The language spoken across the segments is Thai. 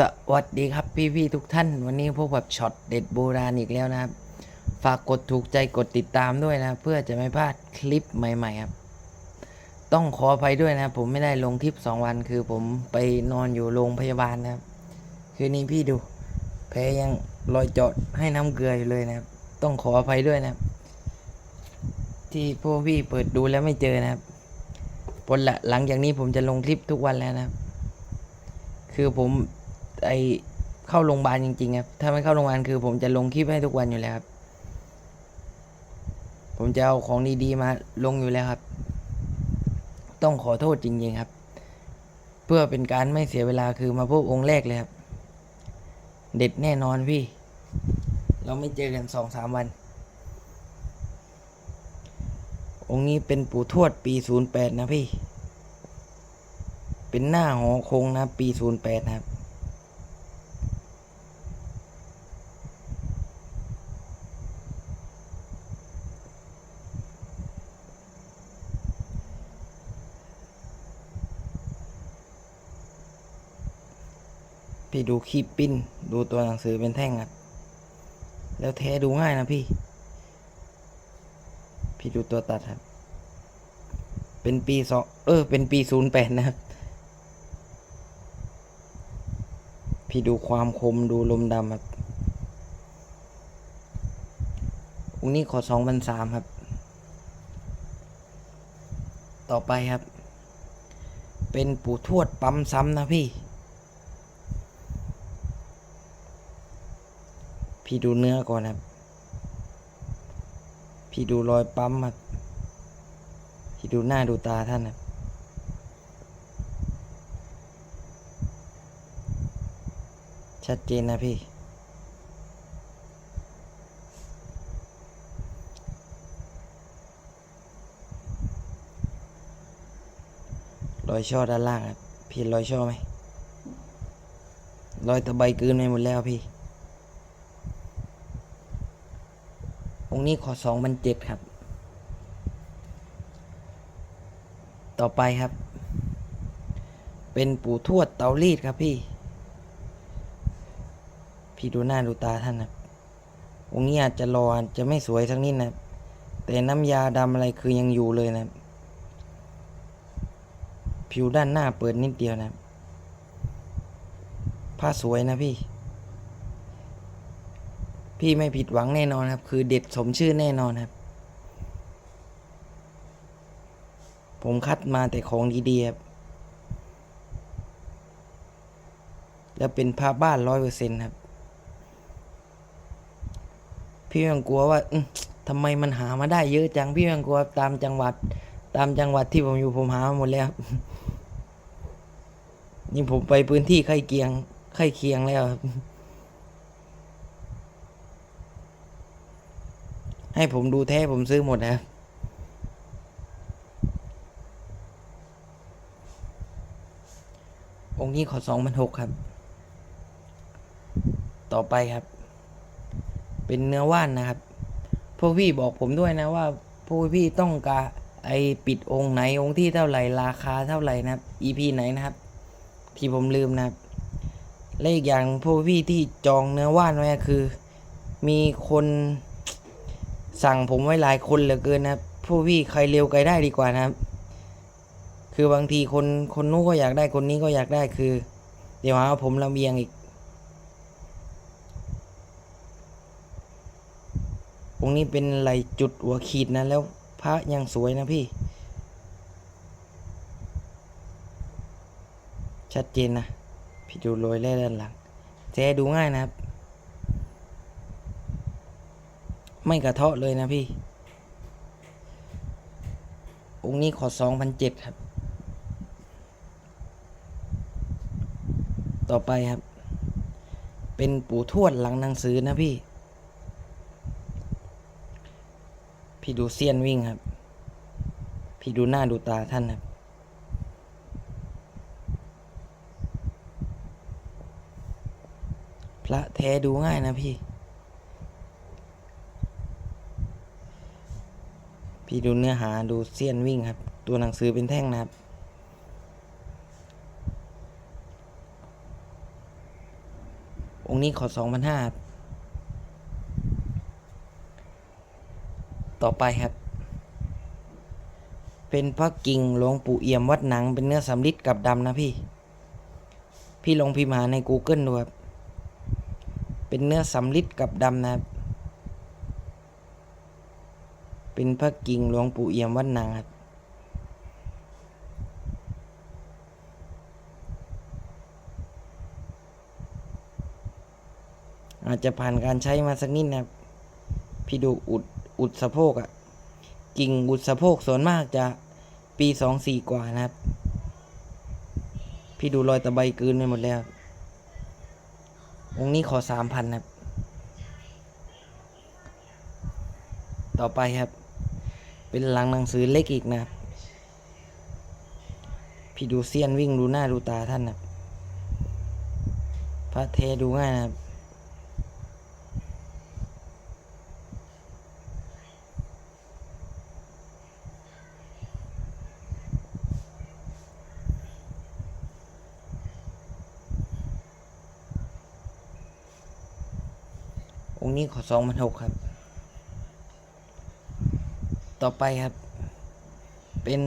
สวัสดีครับพี่พี่ๆทุกท่าน วันนี้พบกับช็อตเด็ดโบราณอีกแล้วนะครับ ฝากกดถูกใจกดติดตามด้วยนะ เพื่อจะไม่พลาดคลิปใหม่ๆครับ ต้องขออภัยด้วยนะ ผมไม่ได้ลงคลิป2วันคือผมไปนอนอยู่โรงพยาบาลนะครับ คืนนี้พี่ดูแผลยังรอยเจาะให้น้ำเกลืออยู่เลยนะครับ ต้องขออภัยด้วยนะครับ ที่พวกพี่เปิดดูแล้วไม่เจอนะครับผลละหลังจากนี้ผมจะลงคลิปทุกวันแล้วนะครับ คือผม ไอเข้าโรงพยาบาลจริงๆครับ ถ้าไม่เข้าโรงพยาบาลคือ ผมจะลงคลิปให้ทุกวันอยู่แล้วครับ ผมจะเอาของดีๆมาลงอยู่แล้วครับ ต้องขอโทษจริง ๆครับ เพื่อเป็นการไม่เสียเวลาคือมาพบองค์แรกเลยครับ เด็ดแน่นอนพี่ เราไม่เจอกันสองสามวัน องค์นี้เป็นปู่ทวดปีศูนย์แปดนะพี่ เป็นหน้าหอคงนะ ปีศูนย์แปดนะครับ พี่ดูคีบปิ้น ดูตัวหนังสือเป็นแท่งครับ แล้วแท้ดูง่ายนะพี่ พี่ดูตัวตัดครับ เป็นปีสองเออ เป็นปีศูนย์แปดนะครับ พี่ดูความคมดูลมดำครับองค์นี้ขอสองพันสามครับ ต่อไปครับ เป็นปู่ทวดปั๊มซ้ำนะพี่ พี่ดูเนื้อก่อนครับ พี่ดูรอยปั๊มครับ พี่ดูหน้าดูตาท่านครับ ชัดเจนนะพี่ รอยช่อด้านล่างครับ พี่เห็นรอยช่อไหมรอยตะไบกืนไปหมดแล้วพี่ งนี้ขอสองพันเจ็ดครับ ต่อไปครับ เป็นปู่ทวดเตารีดครับพี่ พี่ดูหน้าดูตาท่านนะองค์นี้อาจจะรออาจจะไม่สวยสักนิดนะครับ แต่น้ำยาดำอะไรคือยังอยู่เลยนะครับ ผิวด้านหน้าเปิดนิดเดียวนะครับผ้าสวยนะพี่ พี่ไม่ผิดหวังแน่นอนครับ คือเด็ดสมชื่อแน่นอนครับ ผมคัดมาแต่ของดีๆครับแล้วเป็นผ้าบ้านร้อยเปอร์เซ็นต์ครับ พี่ยังกลัวว่าอื้อทำไมมันหามาได้เยอะจังพี่ยังกลัวตามจังหวัด ตามจังหวัดที่ผมอยู่ผมหามาหมดแล้วนี่ผมไปพื้นที่ใกล้เคียงใกล้เคียงแล้วครับ ให้ผมดูแท้ผมซื้อหมดนะครับองค์นี้ขอสองพันหกครับ ต่อไปครับ เป็นเนื้อว่านนะครับ พวกพี่บอกผมด้วยนะว่า พวกพี่ต้องการไอปิดองค์ไหนองค์ที่เท่าไหร่ราคาเท่าไหร่นะครับ EP ไหนนะครับ ที่ผมลืมนะครับ และอีกอย่างพวกพี่ที่จองเนื้อว่านไว้คือ มีคน สั่งผมไว้หลายคนเหลือเกินนะพวกพี่ใครเร็วใครได้ดีกว่านะครับ คือบางทีคนคนนู้นก็อยากได้คนนี้ก็อยากได้คือ เดี๋ยวหาว่าผมลำเอียงอีกองนี้เป็นไหลจุดหัวขีดนะแล้วพระยังสวยนะพี่ ชัดเจนนะ พี่ดูโรยแร่ด้านหลังแท้ดูง่ายนะครับ ไม่กระเทาะเลยนะพี่ องค์นี้ขอสองพันเจ็ดครับ ต่อไปครับ เป็นปู่ทวดหลังหนังสือนะพี่ พี่ดูเซียนวิ่งครับ พี่ดูหน้าดูตาท่านครับพระแท้ดูง่ายนะพี่ พี่ดูเนื้อหาดูเซียนวิ่งครับ ตัวหนังสือเป็นแท่งนะครับ องค์นี้ขอสองพันห้าต่อไปครับ เป็นพระกิ่งหลวงปู่เอี่ยมวัดหนัง เป็นเนื้อสำริดกับดำนะพี่ พี่ลองพิมพ์หาใน Google ดูครับ เป็นเนื้อสำริดกับดำนะครับ เป็นพระกิ่งหลวงปู่เอี่ยมวัดนังครับ อาจจะผ่านการใช้มาสักนิดนะครับ พี่ดูอุดอุดสะโพกอะ่ะกิ่งอุดสะโพกส่วนมากจะปีสองสี่กว่านะครับ พี่ดูรอยตะไบกืนไปหมดแล้วองค์นี้ขอสามพันครับ ต่อไปครับ เป็นหลังหนังสือเล็กอีกนะครับพี่ดูเซียนวิ่งดูหน้าดูตาท่านนะพระเทดูง่ายนะครับองค์นี้ขอสองพันหกครับ ต่อไปครับ เป็น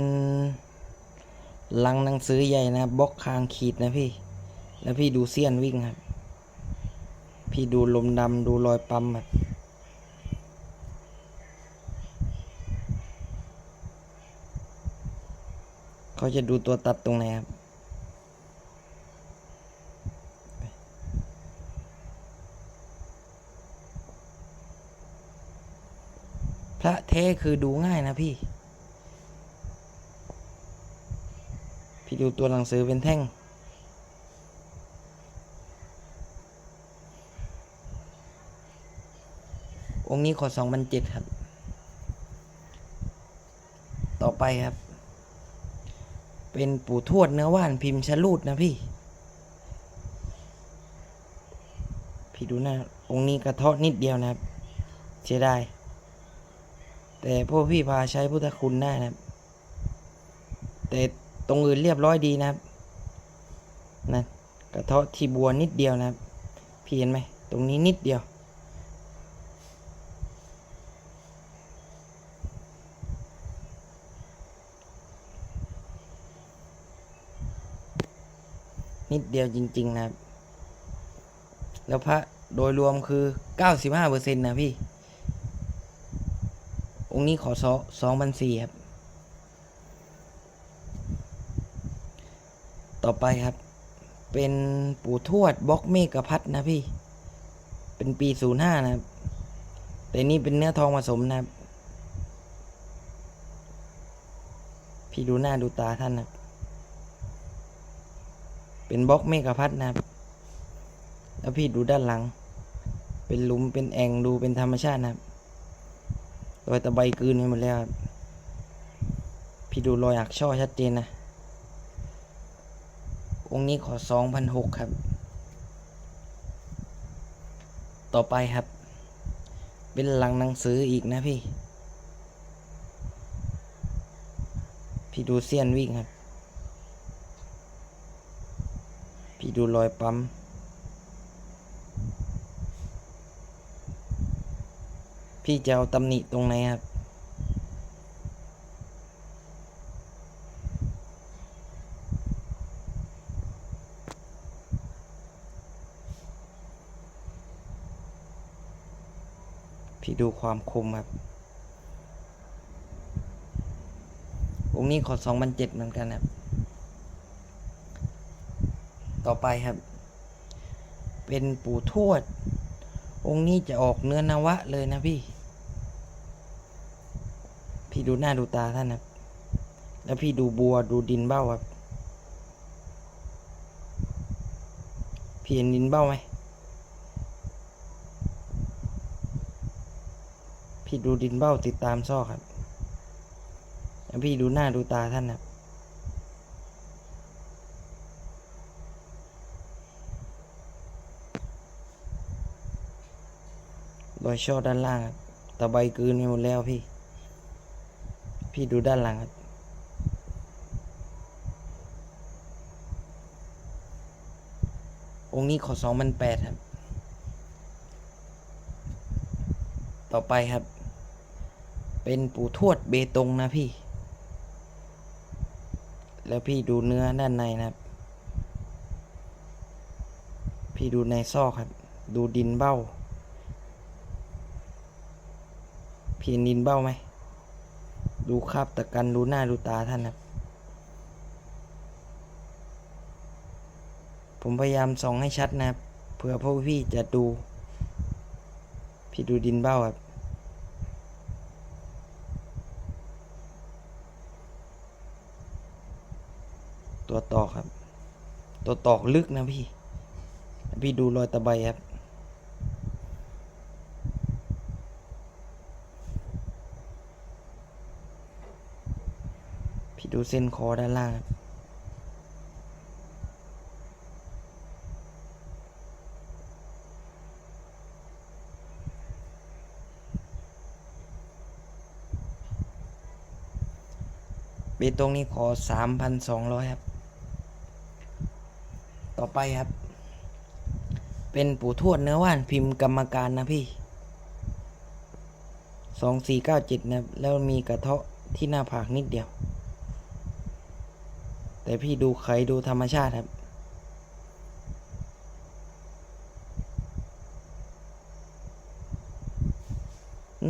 ลังหนังสือใหญ่นะบล็อกคางขีดนะพี่ แล้วพี่ดูเสี้ยนวิ่งครับ พี่ดูลมดำดูรอยปั๊มครับเขาจะดูตัวตัดตรงไหนครับ ระเทคือดูง่ายนะพี่ พี่ดูตัวหนังสือเป็นแท่ง องค์นี้ขอสองพันเจ็ดครับ ต่อไปครับ เป็นปู่ทวดเนื้อว่านพิมพ์ชลูดนะพี่ พี่ดูน้าองค์นี้กระเทาะนิดเดียวนะครับเสียดาย แต่พวกพี่พาใช้พุทธคุณได้นะครับแต่ตรงอื่นเรียบร้อยดีนะครับนะกระเทาะที่บัวนิดเดียวนะครับพี่เห็นไหมตรงนี้นิดเดียว นิดเดียวจริง ๆ นะครับ แล้วพระโดยรวมคือ 95%นะพี่ องค์นี้ขอสอสองพันสี่ครับ ต่อไปครับ เป็นปู่ทวดบล็อกเมกะพัดนะพี่ เป็นปีศูนย์ห้านะครับ แต่นี่เป็นเนื้อทองผสมนะครับ พี่ดูหน้าดูตาท่านนะเป็นบล็อกเมกะพัดนะครับ แล้วพี่ดูด้านหลัง เป็นหลุมเป็นแอ่งดูเป็นธรรมชาตินะครับ รอยตะไบกืนไปหมดแล้วครับพี่ดูรอยอักช่อชัดเจนนะ องค์นี้ขอสองพันหกครับ ต่อไปครับ เป็นหลังหนังสืออีกนะพี่ พี่ดูเสี้ยนวิ่งครับ พี่ดูรอยปั๊ม พี่จะเอาตำหนิตรงไหนครับ พี่ดูความคมครับองนี้ขอสองพันเจ็ดเหมือนกันครับ ต่อไปครับ เป็นปู่ทวด องค์นี้จะออกเนื้อนวะเลยนะพี่ ดูหน้าดูตาท่านครับ แล้วพี่ดูบัวดูดินเบ้าครับ พี่เห็นดินเบ้าไหม พี่ดูดินเบ้าติดตามซอกครับ แล้วพี่ดูหน้าดูตาท่านครับรอยช่อด้านล่างตะไบกืนไปหมดแล้วพี่ พี่ดูด้านหลังครับองค์นี้ขอสองมันแปดครับ ต่อไปครับ เป็นปู่ทวดเบตงนะพี่ แล้วพี่ดูเนื้อด้านในนะครับ พี่ดูในซอกครับ ดูดินเบ้า พี่ดินเบ้าไหม ดูคราบตะกันดูหน้าดูตาท่านครับผมพยายามส่องให้ชัดนะครับเผื่อพวกพี่จะดู พี่ดูดินเบ้าครับตัวตอกครับ ตัวตอกลึกนะพี่ พี่ดูรอยตะไบครับ ดูเส้นคอด้านล่างครับเบตงนี่ขอสามพันสองร้อยครับ ต่อไปครับ เป็นปู่ทวดเนื้อว่านพิมพ์กรรมการนะพี่สองสี่เก้าเจ็ดนะครับ แล้วมีกระเทาะที่หน้าผากนิดเดียว แต่พี่ดูไขดูธรรมชาติครับ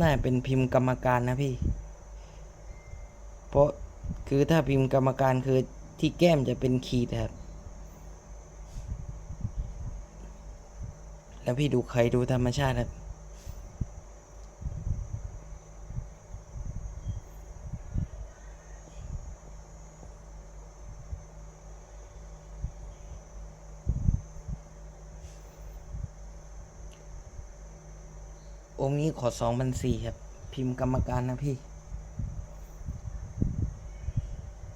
น่าเป็นพิมพ์กรรมการนะพี่ เพราะคือถ้าพิมพ์กรรมการคือที่แก้มจะเป็นขีดครับ แล้วพี่ดูไขดูธรรมชาติครับ องค์นี้ขอสองพันสี่ครับ พิมพ์กรรมการนะพี่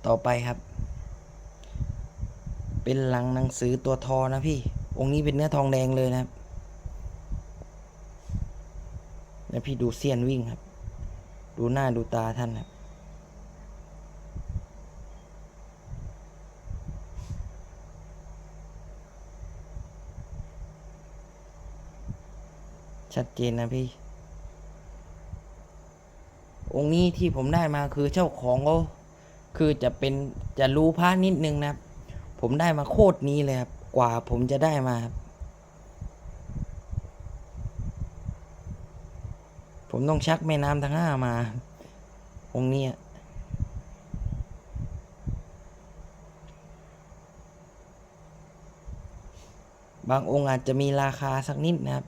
ต่อไปครับ เป็นหลังหนังสือตัวทอนะพี่ องค์นี้เป็นเนื้อทองแดงเลยนะครับแล้วพี่ดูเสี้ยนวิ่งครับ ดูหน้าดูตาท่านครับ ชัดเจนนะพี่ องค์นี้ที่ผมได้มาคือเจ้าของเขาคือจะเป็นจะรู้พระนิดนึงนะครับ ผมได้มาโคตรนี้เลยครับ กว่าผมจะได้มา ผมต้องชักแม่น้ำทั้งห้ามา องค์นี้บางองค์อาจจะมีราคาสักนิดนะครับ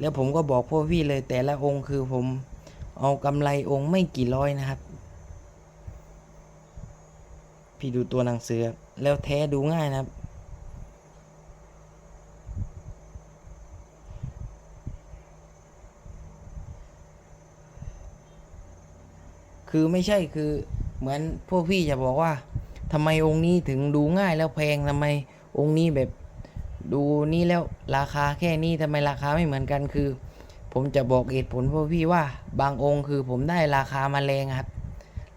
แล้วผมก็บอกพวกพี่เลยแต่ละองค์คือผมเอากำไรองค์ไม่กี่ร้อยนะครับ พี่ดูตัวหนังสือแล้วแท้ดูง่ายนะครับ คือไม่ใช่คือเหมือนพวกพี่จะบอกว่าทำไมองค์นี้ถึงดูง่ายแล้วแพงทำไมองค์นี้แบบ ดูนี่แล้วราคาแค่นี้ทำไมราคาไม่เหมือนกันคือ ผมจะบอกเหตุผลพวกพี่ว่า บางองค์คือผมได้ราคามาแรงครับ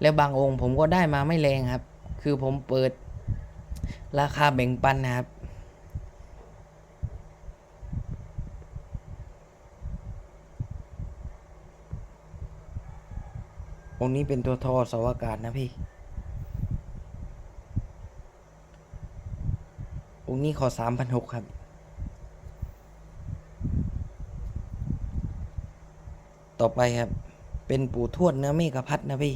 แล้วบางองค์ผมก็ได้มาไม่แรงครับ คือผมเปิดราคาแบ่งปันนะครับองค์นี้เป็นตัวทอสวากาศนะพี่ องค์นี้ขอสามพันหกครับ ต่อไปครับ เป็นปู่ทวดเนื้อเมฆพัดนะพี่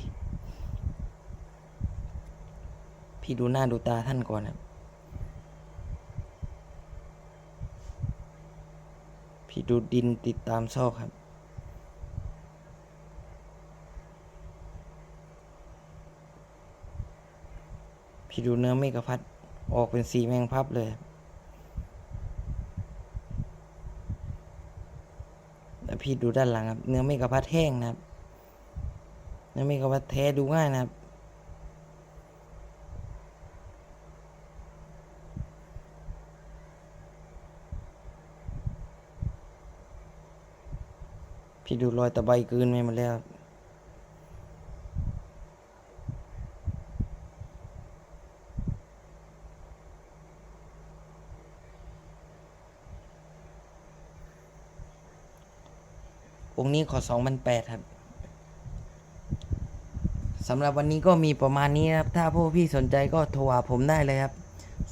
พี่ดูหน้าดูตาท่านก่อนครับ พี่ดูดินติดตามซอกครับพี่ดูเนื้อเมฆพัด ออกเป็นสีแมงพับเลย แล้วพี่ดูด้านหลังครับ เนื้อเมฆพัดแห้งนะครับ เนื้อเมฆพัดแท้ดูง่ายนะครับ พี่ดูรอยตะไบกืนไปหมดแล้ว องค์นี้ขอสองพันแปดครับสำหรับวันนี้ก็มีประมาณนี้ครับ ถ้าพวกพี่สนใจก็โทรหาผมได้เลยครับ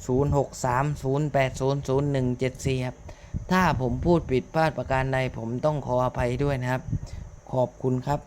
0630800174 ครับ ถ้าผมพูดผิดพลาดประการใดผมต้องขออภัยด้วยนะครับ ขอบคุณครับ